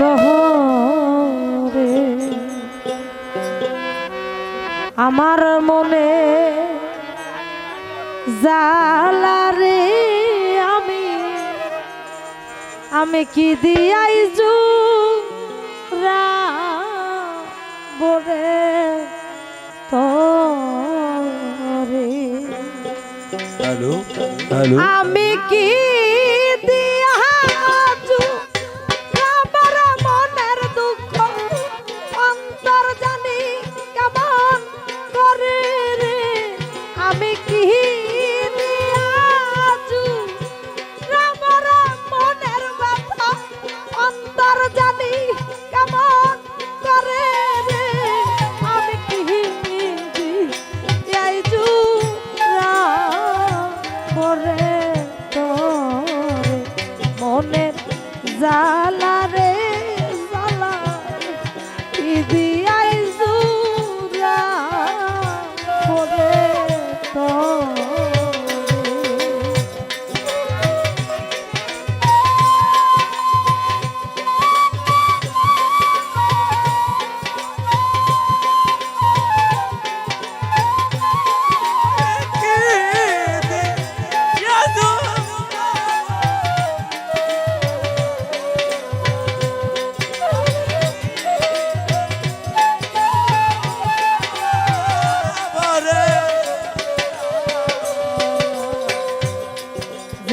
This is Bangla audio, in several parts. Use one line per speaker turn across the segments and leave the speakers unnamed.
তহরে। আমার মনে জালারে আমি আমি কি দিয়াই জু বরে তরে
হ্যালো হ্যালো।
আমি জালা রে জালা ইদিয়াই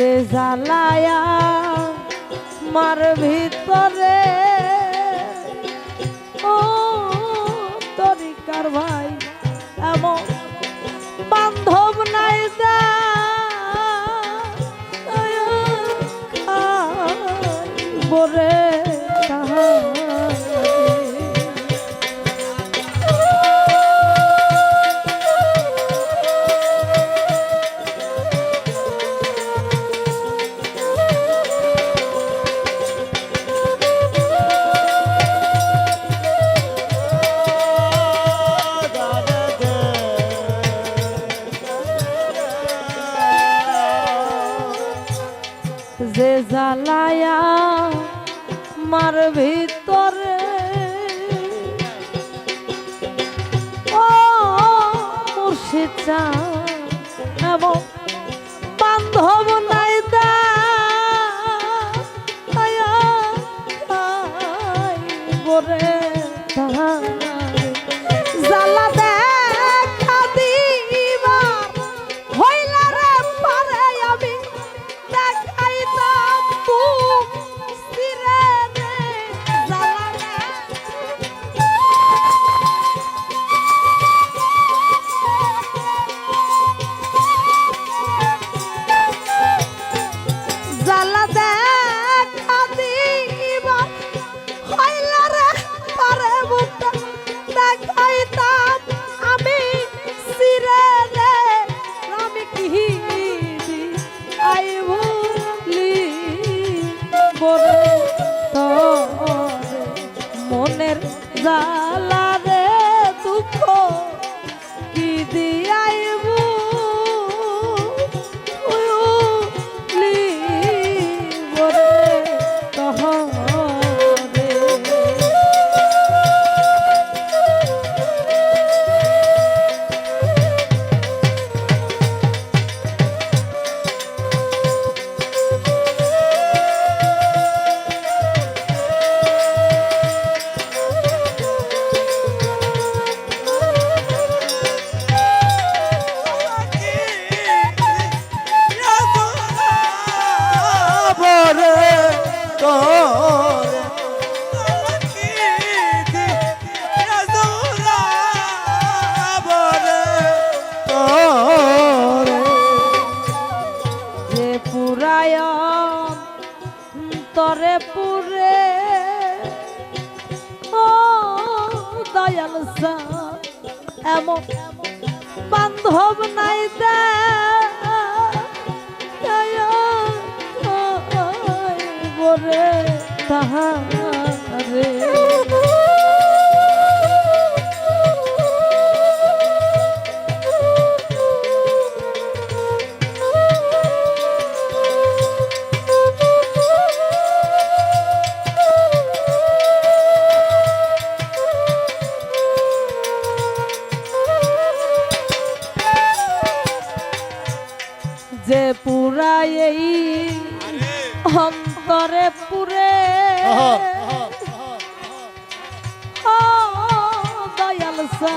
যে মার ভিতরে ও তরিকার ভাই এমন বান্ধব নাই দা বরে তাহারে মুর্শিদ চা এমন পুরায়ন তরে। পুরে। ও দয়াল এমন বান্ধব নাই দে করে তাহারে। যে পুরা এই অন্তরে পুরে। দয়াল সা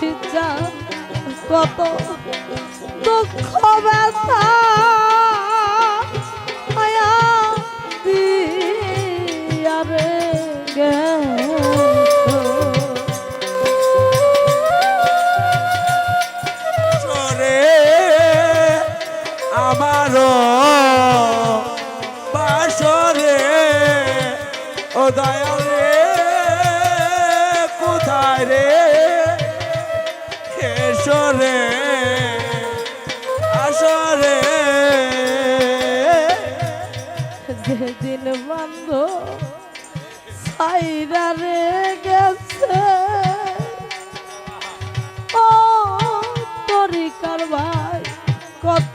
সিদ্ধা কত দুঃখ ব্যথা
আমারও
সেদিন বন্ধ সাইরা রে গেছে ও তরিকার ভাই কত